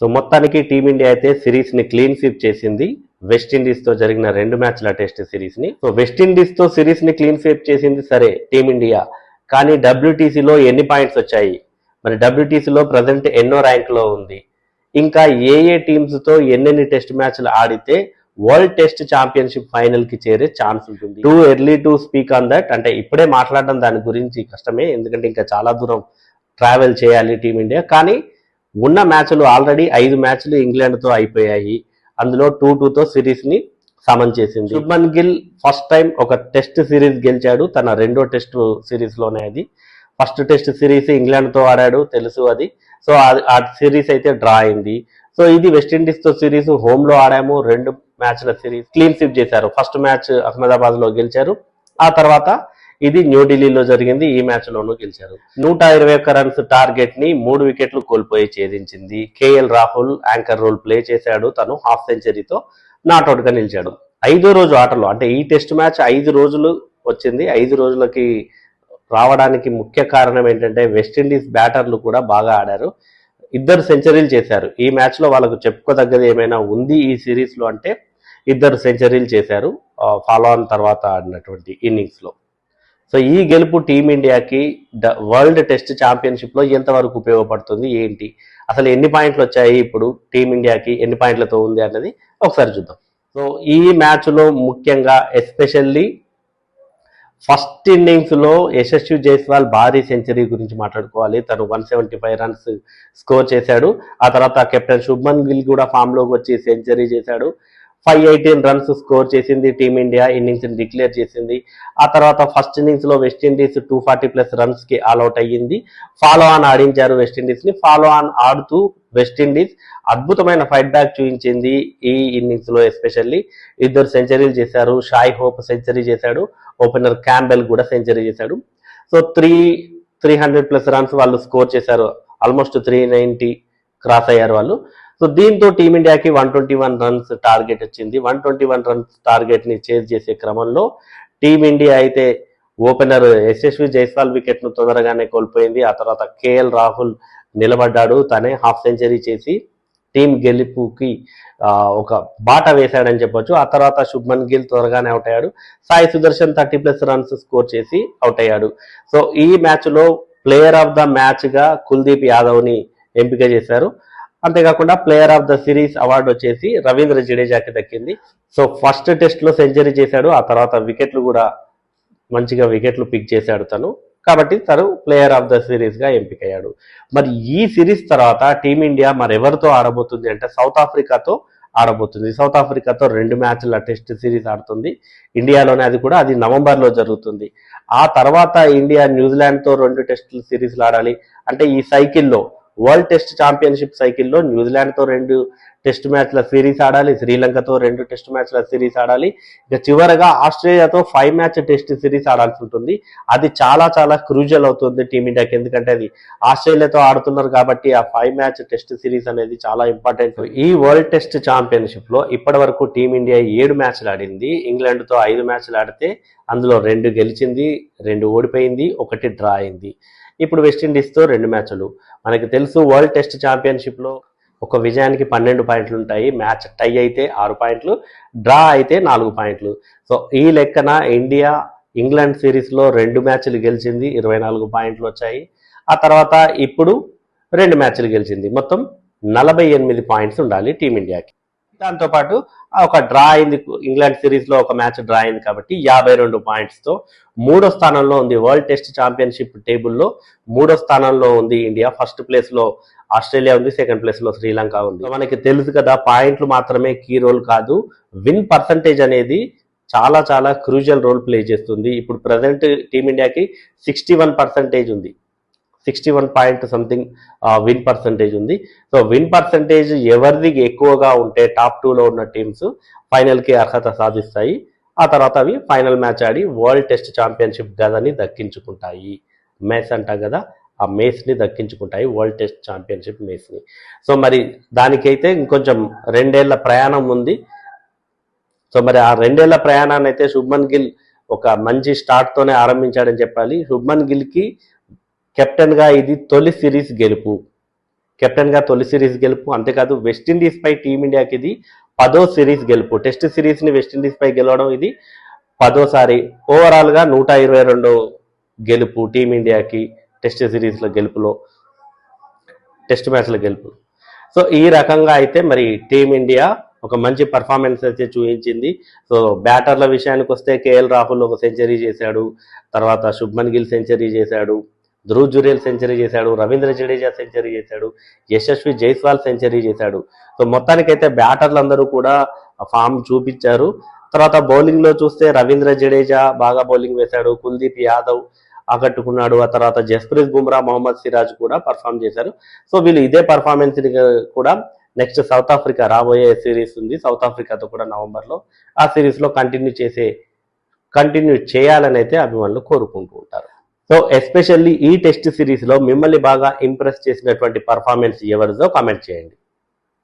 So మొత్తానికి team India అయితే సిరీస్ని clean sweep చేసింది. వెస్టిండీస్తో జరిగిన రెండు మ్యాచ్ల టెస్ట్ సిరీస్ని. సో వెస్టిండీస్తో సిరీస్ని క్లీన్ స్వీప్ చేసింది సరే టీమిండియా. కానీ డబ్ల్యూటీసీలో ఎన్ని పాయింట్స్ వచ్చాయి? మరి డబ్ల్యూటీసీలో ప్రజెంట్ ఎన్నో ర్యాంక్లో ఉంది. ఇంకా ఏ ఏ టీమ్స్తో ఎన్నెన్ని టెస్ట్ మ్యాచ్లు ఆడితే వరల్డ్ టెస్ట్ ఛాంపియన్షిప్ ఫైనల్కి చేరే ఛాన్స్ ఉంటుంది. Too early to speak on that. అంటే ఇప్పుడే మాట్లాడడం దాని గురించి కష్టమే. ఎందుకంటే ఇంకా చాలా దూరం ట్రావెల్ చేయాలి టీమిండియా. కానీ ఉన్న మ్యాచ్లు ఆల్రెడీ ఐదు మ్యాచ్లు ఇంగ్లాండ్తో అయిపోయాయి. అందులో టూ టూతో సిరీస్ని సమన్ చేసింది. శుభ్మన్ గిల్ ఫస్ట్ టైం ఒక టెస్ట్ సిరీస్ గెలిచాడు. తన రెండో టెస్ట్ సిరీస్లోనే అది. ఫస్ట్ టెస్ట్ సిరీస్ ఇంగ్లాండ్తో ఆడాడు తెలుసు అది. సో ఆ- సిరీస్ అయితే డ్రా అయింది. సో ఇది వెస్టిండీస్తో సిరీస్ హోమ్లో ఆడాము రెండు మ్యాచ్ల సిరీస్ క్లీన్ స్విప్ చేశారు. ఫస్ట్ మ్యాచ్ అహ్మదాబాద్లో గెలిచారు. ఆ తర్వాత ఇది న్యూఢిల్లీలో జరిగింది ఈ మ్యాచ్ లోనూ గెలిచారు. నూట ఇరవై ఒక్క రన్స్ టార్గెట్ని మూడు వికెట్లు కోల్పోయి ఛేదించింది. K L Rahul anchor role play చేశాడు. తను హాఫ్ సెంచరీతో నాట్అవుట్గా నిలిచాడు. ఐదో రోజు ఆటలో అంటే ఈ టెస్ట్ మ్యాచ్ ఐదు రోజులు వచ్చింది. ఐదు రోజులకి రావడానికి ముఖ్య కారణం ఏంటంటే వెస్టిండీస్ బ్యాటర్లు కూడా బాగా ఆడారు. ఇద్దరు సెంచరీలు చేశారు. ఈ మ్యాచ్లో వాళ్ళకు చెప్పుకోదగ్గది ఏమైనా ఉంది ఈ సిరీస్లో అంటే ఇద్దరు సెంచరీలు చేశారు. ఫాలో ఆన్ తర్వాత ఆడినటువంటి ఇన్నింగ్స్లో. సో ఈ గెలుపు టీమిండియాకి ద వరల్డ్ టెస్ట్ ఛాంపియన్షిప్లో ఎంతవరకు ఉపయోగపడుతుంది ఏంటి? అసలు ఎన్ని పాయింట్లు వచ్చాయి ఇప్పుడు టీమిండియాకి ఎన్ని పాయింట్లతో ఉంది అన్నది ఒకసారి చూద్దాం. సో ఈ మ్యాచ్లో ముఖ్యంగా ఎస్పెషల్లీ ఫస్ట్ ఇన్నింగ్స్లో యశస్వి జైస్వాల్ భారీ సెంచరీ గురించి మాట్లాడుకోవాలి. తను one seventy five runs score చేశాడు. ఆ తర్వాత కెప్టెన్ శుభ్మన్ గిల్ కూడా ఫామ్లోకి వచ్చి సెంచరీ చేశాడు. ఫైవ్ ఎయిటీన్ రన్స్ స్కోర్ చేసింది టీమిండియా ఇన్నింగ్స్ డిక్లేర్ చేసింది. ఆ తర్వాత ఫస్ట్ ఇన్నింగ్స్లో West Indies two forty plus రన్స్కి all out అయ్యింది. ఫాలో ఆన్ ఆడించారు వెస్టిండీస్ని. ఫాలో ఆన్ ఆడుతూ వెస్టిండీస్ అద్భుతమైన ఫైట్ బ్యాక్ చూపించింది ఈ ఇన్నింగ్స్లో ఎస్పెషల్లీ ఇద్దరు సెంచరీలు చేశారు. షాయ్ హోప్ సెంచరీ చేశాడు. ఓపెనర్ క్యాంబెల్ కూడా సెంచరీ చేశాడు. So three three hundred plus runs వాళ్ళు స్కోర్ చేశారు. ఆల్మోస్ట్ త్రీ నైన్టీ క్రాస్ అయ్యారు వాళ్ళు. సో దీంతో టీమిండియాకి one twenty one runs target వచ్చింది. వన్ ట్వంటీ వన్ రన్స్ టార్గెట్ని చేజ్ చేసే క్రమంలో టీమిండియా అయితే ఓపెనర్ యశస్వి జైస్వాల్ వికెట్ను తొందరగానే కోల్పోయింది. ఆ తర్వాత కేఎల్ రాహుల్ నిలబడ్డాడు. తనే హాఫ్ సెంచరీ చేసి టీం గెలుపుకి ఒక బాట వేశాడని చెప్పొచ్చు. ఆ తర్వాత శుభ్మన్ గిల్ త్వరగానే అవుట్ అయ్యాడు. Sai Sudarshan thirty plus runs score చేసి అవుట్ అయ్యాడు. సో ఈ మ్యాచ్లో ప్లేయర్ ఆఫ్ ద మ్యాచ్గా కుల్దీప్ యాదవ్ని ఎంపిక చేశారు. అంతేకాకుండా player of the series award వచ్చేసి రవీంద్ర జడేజాకి దక్కింది. సో ఫస్ట్ టెస్ట్లో సెంచరీ చేశాడు ఆ తర్వాత వికెట్లు కూడా మంచిగా వికెట్లు పిక్ చేశాడు తను. కాబట్టి తను ప్లేయర్ ఆఫ్ ద సిరీస్గా ఎంపికయ్యాడు. మరి ఈ సిరీస్ తర్వాత టీమిండియా మరి ఎవరితో ఆడబోతుంది అంటే సౌత్ ఆఫ్రికాతో ఆడబోతుంది. సౌత్ ఆఫ్రికాతో రెండు మ్యాచ్ల టెస్ట్ సిరీస్ ఆడుతుంది. ఇండియాలోనే అది కూడా అది నవంబర్లో జరుగుతుంది. ఆ తర్వాత ఇండియా న్యూజిలాండ్తో రెండు టెస్ట్ సిరీస్లు ఆడాలి. అంటే ఈ సైకిల్లో వరల్డ్ టెస్ట్ ఛాంపియన్షిప్ సైకిల్లో న్యూజిలాండ్తో రెండు టెస్ట్ మ్యాచ్ల సిరీస్ ఆడాలి శ్రీలంకతో రెండు టెస్ట్ మ్యాచ్ల సిరీస్ ఆడాలి. ఇక చివరగా ఆస్ట్రేలియాతో ఫైవ్ మ్యాచ్ టెస్ట్ సిరీస్ ఆడాల్సి ఉంటుంది. అది చాలా చాలా క్రూజల్ అవుతుంది టీమిండియాకి. ఎందుకంటే అది ఆస్ట్రేలియాతో ఆడుతున్నారు కాబట్టి ఆ ఫైవ్ మ్యాచ్ టెస్ట్ సిరీస్ అనేది చాలా ఇంపార్టెంట్. ఈ వరల్డ్ టెస్ట్ ఛాంపియన్షిప్లో ఇప్పటి వరకు టీమిండియా ఏడు మ్యాచ్లు ఆడింది. ఇంగ్లాండ్తో ఐదు మ్యాచ్లు ఆడితే అందులో రెండు గెలిచింది రెండు ఓడిపోయింది ఒకటి డ్రా అయింది. ఇప్పుడు వెస్టిండీస్తో రెండు మ్యాచ్లు. మనకి తెలుసు వరల్డ్ టెస్ట్ ఛాంపియన్షిప్లో ఒక విజయానికి పన్నెండు పాయింట్లు ఉంటాయి. మ్యాచ్ టై అయితే ఆరు పాయింట్లు డ్రా అయితే నాలుగు పాయింట్లు. సో ఈ లెక్కన ఇండియా ఇంగ్లాండ్ సిరీస్లో రెండు మ్యాచ్లు గెలిచింది ఇరవై నాలుగు పాయింట్లు వచ్చాయి. ఆ తర్వాత ఇప్పుడు రెండు మ్యాచ్లు గెలిచింది. మొత్తం నలభై ఎనిమిది పాయింట్స్ ఉండాలి టీమిండియాకి. దాంతోపాటు ఒక డ్రా అయింది ఇంగ్లాండ్ సిరీస్లో ఒక మ్యాచ్ డ్రా అయింది కాబట్టి యాభై రెండు పాయింట్స్తో మూడో స్థానంలో ఉంది వరల్డ్ టెస్ట్ ఛాంపియన్షిప్ టేబుల్లో మూడో స్థానంలో ఉంది ఇండియా. ఫస్ట్ ప్లేస్లో ఆస్ట్రేలియా ఉంది సెకండ్ ప్లేస్లో శ్రీలంక ఉంది. మనకి తెలుసు కదా పాయింట్లు మాత్రమే కీ రోల్ కాదు. విన్ పర్సంటేజ్ అనేది చాలా చాలా క్రూజల్ రోల్ ప్లే చేస్తుంది. ఇప్పుడు ప్రజెంట్ టీమిండియాకి సిక్స్టీ వన్ పర్సంటేజ్ ఉంది. Sixty one point something win percentage ఉంది. సో విన్ పర్సంటేజ్ ఎవరిది ఎక్కువగా ఉంటే టాప్ టూలో ఉన్న టీమ్స్ ఫైనల్కి అర్హత సాధిస్తాయి. ఆ తర్వాత అవి ఫైనల్ మ్యాచ్ ఆడి వరల్డ్ టెస్ట్ ఛాంపియన్షిప్ గదని దక్కించుకుంటాయి. మేస్ అంటాం కదా ఆ మేస్ని దక్కించుకుంటాయి వరల్డ్ టెస్ట్ ఛాంపియన్షిప్ మేస్ని సో మరి దానికైతే ఇంకొంచెం రెండేళ్ళ ప్రయాణం ఉంది. సో మరి ఆ రెండేళ్ళ ప్రయాణాన్ని అయితే శుభ్మన్ గిల్ ఒక మంచి స్టార్ట్తోనే ఆరంభించాడని చెప్పాలి. శుభ్మన్ గిల్కి కెప్టెన్గా ఇది తొలి సిరీస్ గెలుపు. కెప్టెన్గా తొలి సిరీస్ గెలుపు అంతేకాదు వెస్టిండీస్ పై టీమిండియాకి ఇది పదో సిరీస్ గెలుపు. టెస్ట్ సిరీస్ని వెస్టిండీస్ పై గెలవడం ఇది పదోసారి. ఓవరాల్గా నూట ఇరవై రెండో గెలుపు టీమిండియాకి టెస్ట్ సిరీస్లో గెలుపులో టెస్ట్ మ్యాచ్ల గెలుపు. సో ఈ రకంగా అయితే మరి టీమిండియా ఒక మంచి పర్ఫార్మెన్స్ అయితే చూపించింది. సో బ్యాటర్ల విషయానికి వస్తే కేఎల్ రాహుల్ ఒక సెంచరీ చేశాడు. తర్వాత శుభ్మన్ గిల్ సెంచరీ చేశాడు. ధ్రువ్ జురేల్ సెంచరీ చేశాడు రవీంద్ర జడేజా సెంచరీ చేశాడు యశస్వి జైస్వాల్ సెంచరీ చేశాడు. సో మొత్తానికైతే బ్యాటర్లు అందరూ కూడా ఫామ్ చూపించారు. తర్వాత బౌలింగ్లో చూస్తే రవీంద్ర జడేజా బాగా బౌలింగ్ వేశాడు కుల్దీప్ యాదవ్ ఆకట్టుకున్నాడు ఆ తర్వాత జస్ప్రీత్ బుమ్రా మొహమ్మద్ సిరాజ్ కూడా పర్ఫామ్ చేశారు. సో వీళ్ళు ఇదే పర్ఫార్మెన్స్ కూడా నెక్స్ట్ సౌత్ ఆఫ్రికా రాబోయే సిరీస్ ఉంది. సౌత్ ఆఫ్రికాతో కూడా నవంబర్లో ఆ సిరీస్లో కంటిన్యూ చేసే కంటిన్యూ చేయాలని అయితే అభిమానులు కోరుకుంటూ ఉంటారు. సో ఎస్పెషల్లీ ఈ టెస్ట్ సిరీస్లో మిమ్మల్ని బాగా ఇంప్రెస్ చేసినటువంటి పర్ఫార్మెన్స్ ఎవరిదో కామెంట్ చేయండి.